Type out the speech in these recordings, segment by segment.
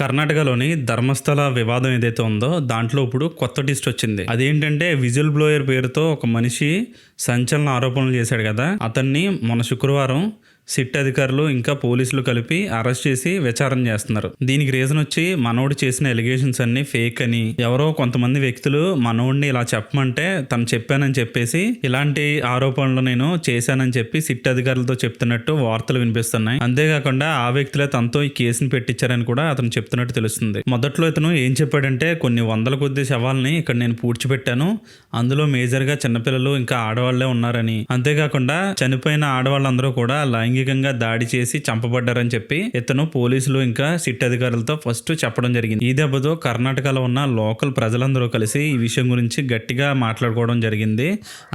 కర్ణాటకలోని ధర్మస్థల వివాదం ఏదైతే ఉందో దాంట్లో ఇప్పుడు కొత్త టిస్ట్ వచ్చింది. అదేంటంటే విజిల్ బ్లోయర్ పేరుతో ఒక మనిషి సంచలన ఆరోపణలు చేశాడు కదా. అతన్ని మన శుక్రవారం సిట్ అధికారులు ఇంకా పోలీసులు కలిపి అరెస్ట్ చేసి విచారణ చేస్తున్నారు. దీనికి రీజన్ వచ్చి మనోడు చేసిన ఎలిగేషన్స్ అన్ని ఫేక్ అని. ఎవరో కొంతమంది వ్యక్తులు మనోడిని ఇలా చెప్పమంటే తను చెప్పానని చెప్పేసి ఇలాంటి ఆరోపణలు నేను చేశానని చెప్పి సిట్ అధికారులతో చెప్తున్నట్టు వార్తలు వినిపిస్తున్నాయి. అంతేకాకుండా ఆ వ్యక్తులే తనతో ఈ కేసుని పెట్టించారని కూడా అతను చెప్తున్నట్టు తెలుస్తుంది. మొదట్లో ఇతను ఏం చెప్పాడంటే కొన్ని వందల కొద్ది శవాల్ని ఇక్కడ నేను పూడ్చిపెట్టాను. అందులో మేజర్గా చిన్నపిల్లలు ఇంకా ఆడవాళ్ళే ఉన్నారని. అంతేకాకుండా చనిపోయిన ఆడవాళ్ళందరూ కూడా లైంగికంగా దాడి చేసి చంపబడ్డారని చెప్పి ఇతను పోలీసులు ఇంకా సిట్ అధికారులతో ఫస్ట్ చెప్పడం జరిగింది. ఈ దెబ్బతో కర్ణాటకలో ఉన్న లోకల్ ప్రజలందరూ కలిసి ఈ విషయం గురించి గట్టిగా మాట్లాడుకోవడం జరిగింది.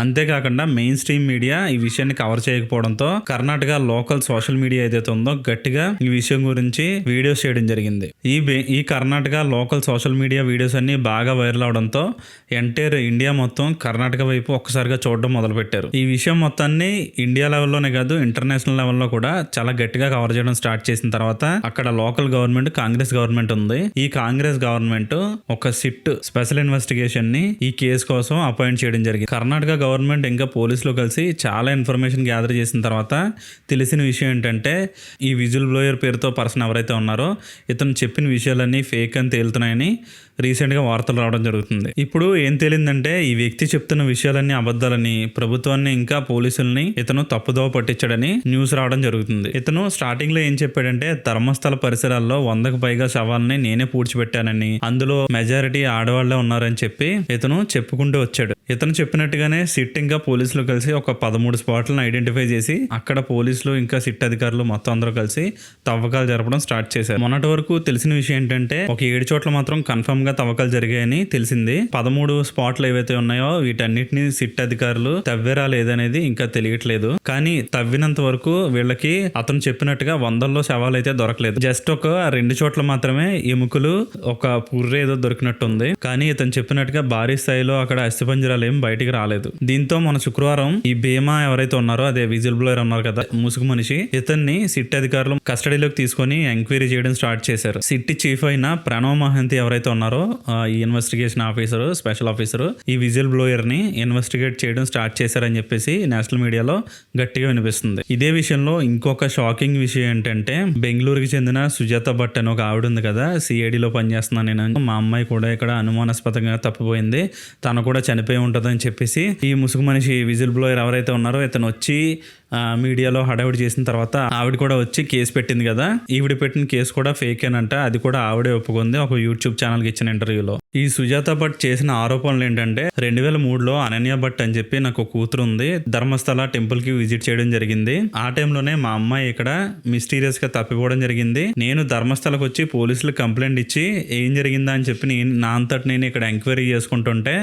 అంతేకాకుండా మెయిన్ స్ట్రీమ్ మీడియా ఈ విషయాన్ని కవర్ చేయకపోవడంతో కర్ణాటక లోకల్ సోషల్ మీడియా ఏదైతే ఉందో గట్టిగా ఈ విషయం గురించి వీడియోస్ చేయడం జరిగింది. ఈ ఈ Karnataka local social media videos అన్ని బాగా వైరల్ అవడంతో ఎంటైర్ ఇండియా మొత్తం కర్ణాటక వైపు ఒక్కసారిగా చూడడం మొదలుపెట్టారు. ఈ విషయం మొత్తాన్ని ఇండియా లెవెల్లోనే కాదు ఇంటర్నేషనల్ లెవెల్లో కూడా చాలా గట్టిగా కవర్ చేయడం స్టార్ట్ చేసిన తర్వాత అక్కడ లోకల్ గవర్నమెంట్ కాంగ్రెస్ గవర్నమెంట్ ఉంది. ఈ కాంగ్రెస్ గవర్నమెంట్ ఒక సిట్ స్పెషల్ ఇన్వెస్టిగేషన్ని ఈ కేసు కోసం అపాయింట్ చేయడం జరిగింది. కర్ణాటక గవర్నమెంట్ ఇంకా పోలీసులు కలిసి చాలా ఇన్ఫర్మేషన్ గ్యాదర్ చేసిన తర్వాత తెలిసిన విషయం ఏంటంటే ఈ విజువల్ బ్లోయర్ పేరుతో పర్సన్ ఎవరైతే ఉన్నారో ఇతను చెప్పిన విషయాలన్నీ ఫేక్ అని తేలుతున్నాయని రీసెంట్గా వార్తలు రావడం జరుగుతుంది. ఇప్పుడు ఏం తేలిందంటే ఈ వ్యక్తి చెప్తున్న విషయాలన్నీ అబద్ధాలని ప్రభుత్వాన్ని ఇంకా పోలీసుల్ని ఇతను తప్పుదోవ పట్టించాడని న్యూస్ రావడం జరుగుతుంది. ఇతను స్టార్టింగ్లో ఏం చెప్పాడంటే ధర్మస్థల పరిసరాల్లో వందకు పైగా శవాలని నేనే పూడ్చిపెట్టానని అందులో మెజారిటీ ఆడవాళ్ళే ఉన్నారని చెప్పి ఇతను చెప్పుకుంటూ వచ్చాడు. ఇతను చెప్పినట్టుగానే సిట్ ఇంకా పోలీసులు కలిసి ఒక పదమూడు స్పాట్లను ఐడెంటిఫై చేసి అక్కడ పోలీసులు ఇంకా సిట్ అధికారులు మొత్తం అందరూ కలిసి తవ్వకాలు జరపడం స్టార్ట్ చేశారు. మొన్నటి వరకు తెలిసిన విషయం ఏంటంటే ఒక ఏడు చోట్ల మాత్రం కన్ఫర్మ్గా తవ్వకాలు జరిగాయని తెలిసింది. పదమూడు స్పాట్లు ఏవైతే ఉన్నాయో వీటన్నిటిని సిట్ అధికారులు తవ్వేరా లేదనేది ఇంకా తెలియట్లేదు. కానీ తవ్వినంత వరకు వీళ్ళకి అతను చెప్పినట్టుగా వందల్లో శవాలు అయితే దొరకలేదు. జస్ట్ ఒక రెండు చోట్ల మాత్రమే ఎముకలు ఒక పుర్రె ఏదో దొరికినట్టుంది. కానీ ఇతను చెప్పినట్టుగా భారీ స్థాయిలో అక్కడ అస్థిపంజరాలు ఏం బయటికి రాలేదు. దీంతో మన శుక్రవారం ఈ భీమా ఎవరైతే ఉన్నారో అదే విజిల్ బ్లోయర్ ఉన్నారు కదా ముసుగు మనిషి ఇతన్ని సిట్ అధికారులు కస్టడీలోకి తీసుకొని ఎంక్వైరీ చేయడం స్టార్ట్ చేశారు. సిట్ చీఫ్ అయిన ప్రణవ్ మహంతి ఎవరైతే ఉన్నారో ఈ ఇన్వెస్టిగేషన్ ఆఫీసర్ స్పెషల్ ఆఫీసర్ ఈ విజిల్ బ్లోయర్ని ఇన్వెస్టిగేట్ చేయడం స్టార్ట్ చేశారని చెప్పేసి నేషనల్ మీడియాలో గట్టిగా వినిపిస్తుంది. ఇదే విషయంలో ఇంకొక షాకింగ్ విషయం ఏంటంటే బెంగళూరుకి చెందిన సుజాత భట్ అని ఒక ఆవిడ ఉంది కదా సిఐడిలో పనిచేస్తున్నాను నేను మా అమ్మాయి కూడా ఇక్కడ అనుమానాస్పదంగా తప్పిపోయింది. తను కూడా చనిపోయి ఉంటుందని చెప్పేసి ఈ ముసుగు మనిషి విజిల్ బ్లోయర్ ఎవరైతే ఉన్నారో ఇతను వచ్చి మీడియాలో హడావిడి చేసిన తర్వాత ఆవిడ కూడా వచ్చి కేసు పెట్టింది కదా. ఈవిడ పెట్టిన కేసు కూడా ఫేక్ అనంట అది కూడా ఆవిడే ఒప్పుకుంది. ఒక యూట్యూబ్ ఛానల్కి ఇచ్చిన ఇంటర్వ్యూలో. ఈ సుజాత భట్ చేసిన ఆరోపణలు ఏంటంటే రెండు వేల మూడులో అనన్య భట్ అని చెప్పి నాకు ఒక కూతురు ఉంది. ధర్మస్థల టెంపుల్కి విజిట్ చేయడం జరిగింది. ఆ టైంలోనే మా అమ్మాయి ఇక్కడ మిస్టీరియస్గా తప్పిపోవడం జరిగింది. నేను ధర్మస్థలకు వచ్చి పోలీసులకు కంప్లైంట్ ఇచ్చి ఏం జరిగిందా అని చెప్పి నేను నా అంతటి నేను ఇక్కడ ఎంక్వైరీ చేసుకుంటుంటే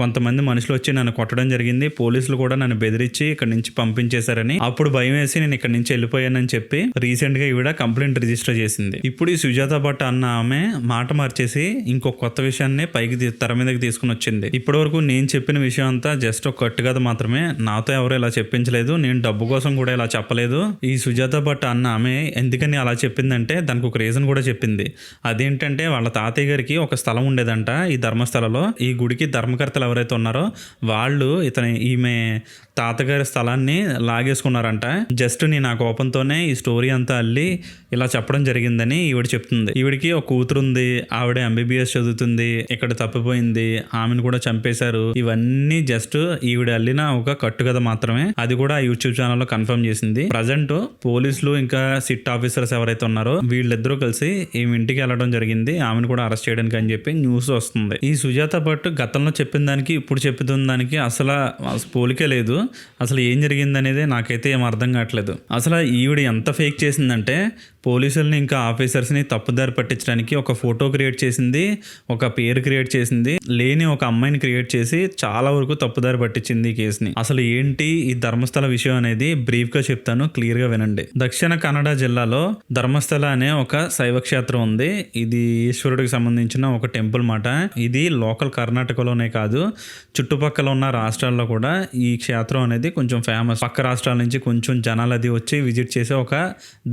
కొంతమంది మనుషులు వచ్చి నన్ను కొట్టడం జరిగింది. పోలీసులు కూడా నన్ను బెదిరించి ఇక్కడ నుంచి పంపించేశారని అప్పుడు భయం వేసి నేను ఇక్కడ నుంచి వెళ్ళిపోయానని చెప్పి రీసెంట్గా ఈవిడ కంప్లైంట్ రిజిస్టర్ చేసింది. ఇప్పుడు ఈ సుజాత భట్ అన్న ఆమె మాట మార్చేసి ఇంకో కొత్త విషయాన్ని పైకి తెర మీదకి తీసుకుని వచ్చింది. ఇప్పటి వరకు నేను చెప్పిన విషయం అంతా జస్ట్ ఒక కట్టు కథ మాత్రమే. నాతో ఎవరు ఇలా చెప్పించలేదు. నేను డబ్బు కోసం కూడా ఇలా చెప్పలేదు. ఈ సుజాత భట్ అన్న ఆమె ఎందుకని అలా చెప్పిందంటే దానికి ఒక రీజన్ కూడా చెప్పింది. అదేంటంటే వాళ్ళ తాతయ్య గారికి ఒక స్థలం ఉండేదంట ఈ ధర్మస్థలలో. ఈ గుడికి ధర్మకర్తలు ఎవరైతే ఉన్నారో వాళ్ళు ఇతని ఈమె తాతగారి స్థలాన్ని చేసుకున్నారంట. జస్ట్ నేను ఆ కోపంతోనే ఈ స్టోరీ అంతా అల్లి ఇలా చెప్పడం జరిగిందని ఈవిడ చెప్తుంది. ఈవిడికి ఒక కూతురు ఉంది ఆవిడ ఎంబీబీఎస్ చదువుతుంది ఇక్కడ తప్పిపోయింది ఆమెను కూడా చంపేశారు. ఇవన్నీ జస్ట్ ఈవిడ అల్లిన ఒక కట్టు కథ మాత్రమే. అది కూడా యూట్యూబ్ ఛానల్లో కన్ఫర్మ్ చేసింది. ప్రజెంట్ పోలీసులు ఇంకా సిట్ ఆఫీసర్స్ ఎవరైతే ఉన్నారో వీళ్ళిద్దరూ కలిసి ఈమె ఇంటికి వెళ్ళడం జరిగింది. ఆమెను కూడా అరెస్ట్ చేయడానికి అని చెప్పి న్యూస్ వస్తుంది. ఈ సుజాత భట్ గతంలో చెప్పిన దానికి ఇప్పుడు చెప్తున్న దానికి అసలు పోలికే లేదు. అసలు ఏం జరిగింది అనేది నాకైతే ఏం అర్థం కావట్లేదు. అసలు ఈవిడ ఎంత ఫేక్ చేసిందంటే పోలీసుల్ని ఇంకా ఆఫీసర్స్ని తప్పుదారి పట్టించడానికి ఒక ఫోటో క్రియేట్ చేసింది ఒక పేరు క్రియేట్ చేసింది లేని ఒక అమ్మాయిని క్రియేట్ చేసి చాలా వరకు తప్పుదారి పట్టించింది ఈ కేసుని. అసలు ఏంటి ఈ ధర్మస్థల విషయం అనేది బ్రీఫ్గా చెప్తాను క్లియర్గా వినండి. దక్షిణ కన్నడ జిల్లాలో ధర్మస్థల అనే ఒక శైవ క్షేత్రం ఉంది. ఇది ఈశ్వరుడికి సంబంధించిన ఒక టెంపుల్ మాట. ఇది లోకల్ కర్ణాటకలోనే కాదు చుట్టుపక్కల ఉన్న రాష్ట్రాల్లో కూడా ఈ క్షేత్రం అనేది కొంచెం ఫేమస్ పక్క రాష్ట్రాల నుంచి కొంచెం జనాలు అది వచ్చి విజిట్ చేసే ఒక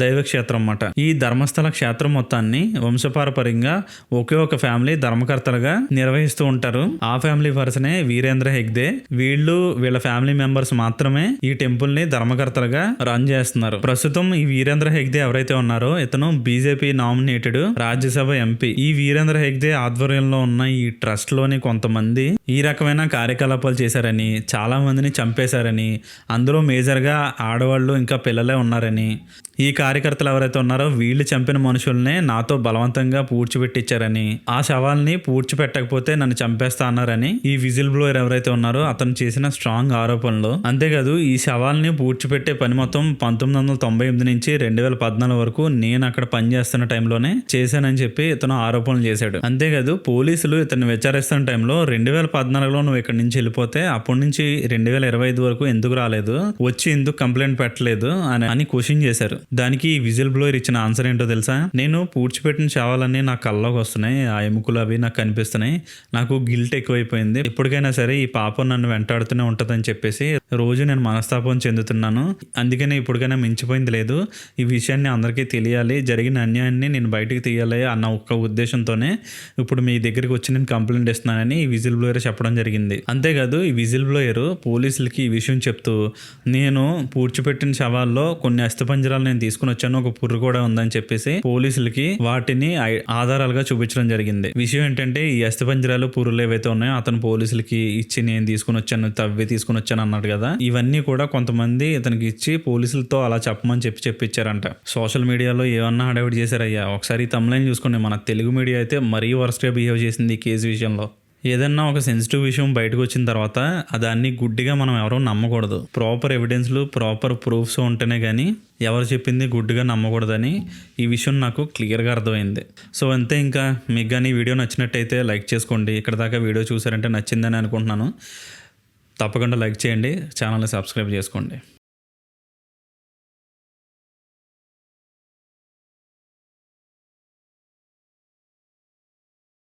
దైవ క్షేత్రం అన్నమాట అనమాట ఈ ధర్మస్థల క్షేత్రం మొత్తాన్ని వంశపారపర్యంగా ఒకే ఒక ఫ్యామిలీ ధర్మకర్తలుగా నిర్వహిస్తూ ఉంటారు. ఆ ఫ్యామిలీ పర్సనే వీరేంద్ర హెగ్దే వీళ్ళు వీళ్ళ ఫ్యామిలీ మెంబర్స్ మాత్రమే ఈ టెంపుల్ని ధర్మకర్తలుగా రన్ చేస్తున్నారు. ప్రస్తుతం ఈ వీరేంద్ర హెగ్దే ఎవరైతే ఉన్నారో ఇతను బీజేపీ నామినేటెడ్ రాజ్యసభ ఎంపీ. ఈ వీరేంద్ర హెగ్దే ఆధ్వర్యంలో ఉన్న ఈ ట్రస్ట్లోని కొంతమంది ఈ రకమైన కార్యకలాపాలు చేశారని చాలా మందిని చంపేశారని అందులో మేజర్గా ఆడవాళ్ళు ఇంకా పిల్లలే ఉన్నారని ఈ కార్యకర్తలు ఎవరైతే ఉన్నారో వీళ్ళు చంపిన మనుషుల్నే నాతో బలవంతంగా పూడ్చిపెట్టించారని ఆ శవాల్ని పూడ్చిపెట్టకపోతే నన్ను చంపేస్తా అన్నారని ఈ విజిల్ బ్లోయర్ ఎవరైతే ఉన్నారో అతను చేసిన స్ట్రాంగ్ ఆరోపణలు. అంతేకాదు ఈ శవాల్ని పూడ్చిపెట్టే పని మొత్తం పంతొమ్మిది వందల తొంభై ఎనిమిది నుంచి రెండు వేల పద్నాలుగు వరకు నేను అక్కడ పనిచేస్తున్న టైంలోనే చేశానని చెప్పి ఇతను ఆరోపణలు చేశాడు. అంతేకాదు పోలీసులు ఇతను విచారిస్తున్న టైంలో రెండు వేల పద్నాలుగులో నువ్వు ఇక్కడి నుంచి వెళ్ళిపోతే అప్పటి నుంచి రెండు వేల ఇరవై ఐదు వరకు ఎందుకు రాలేదు? వచ్చి ఎందుకు కంప్లైంట్ పెట్టలేదు? అని అని క్వశ్చన్ చేశారు. దానికి ఈ విజిల్ బ్లోయర్ ఇచ్చిన ఆన్సర్ ఏంటో తెలుసా? నేను పూడ్చిపెట్టిన శవాలన్నీ నా కళ్ళలోకి వస్తున్నాయి ఆ ఎముకలు అవి నాకు కనిపిస్తున్నాయి నాకు గిల్ట్ ఎక్కువైపోయింది. ఎప్పటికైనా సరే ఈ పాపం నన్ను వెంటాడుతూనే ఉంటుందని చెప్పేసి రోజు నేను మనస్తాపం చెందుతున్నాను. అందుకనే ఇప్పటికైనా మించిపోయింది లేదు. ఈ విషయాన్ని అందరికీ తెలియాలి. జరిగిన అన్యాయాన్ని నేను బయటికి తీయాలి అన్న ఒక్క ఉద్దేశంతోనే ఇప్పుడు మీ దగ్గరికి వచ్చి నేను కంప్లైంట్ ఇస్తున్నానని ఈ విజిల్ బ్లోయర్ చెప్పడం జరిగింది. అంతేకాదు ఈ విజిల్ బ్లోయర్ పోలీసులకి ఈ విషయం చెప్తూ నేను పూడ్చిపెట్టిన శవాల్లో కొన్ని అస్థిపంజరాలు నేను తీసుకుని వచ్చాను ఒక పుర్రు కూడా ఉందని చెప్పేసి పోలీసులకి వాటిని ఆధారాలుగా చూపించడం జరిగింది. విషయం ఏంటంటే ఈ అస్థిపంజరాలు పురులు ఏవైతే ఉన్నాయో అతను పోలీసులకి ఇచ్చి నేను తీసుకుని వచ్చాను తవ్వి తీసుకుని వచ్చాను అన్నాడు కదా. ఇవన్నీ కూడా కొంతమంది ఇతనికి ఇచ్చి పోలీసులతో అలా చెప్పమని చెప్పి చెప్పించారంట సోషల్ మీడియాలో ఏమన్నా హడావిడి చేశారయ్యా? ఒకసారి తమ్లైన్ చూసుకోండి. మన తెలుగు మీడియా అయితే మరీ వరస్ట్గా బిహేవ్ చేసింది ఈ కేసు విషయంలో. ఏదన్నా ఒక సెన్సిటివ్ విషయం బయటకు వచ్చిన తర్వాత దాన్ని గుడ్డిగా మనం ఎవరూ నమ్మకూడదు. ప్రాపర్ ఎవిడెన్స్లు ప్రాపర్ ప్రూఫ్స్ ఉంటేనే కానీ ఎవరు చెప్పింది గుడ్డిగా నమ్మకూడదని ఈ విషయం నాకు క్లియర్గా అర్థమైంది. సో అంతే ఇంకా. మీకు కానీ వీడియో నచ్చినట్టయితే లైక్ చేసుకోండి. ఇక్కడ దాకా వీడియో చూసారంటే నచ్చిందని అనుకుంటున్నాను. తప్పకుండా లైక్ చేయండి. ఛానల్ని సబ్స్క్రైబ్ చేసుకోండి.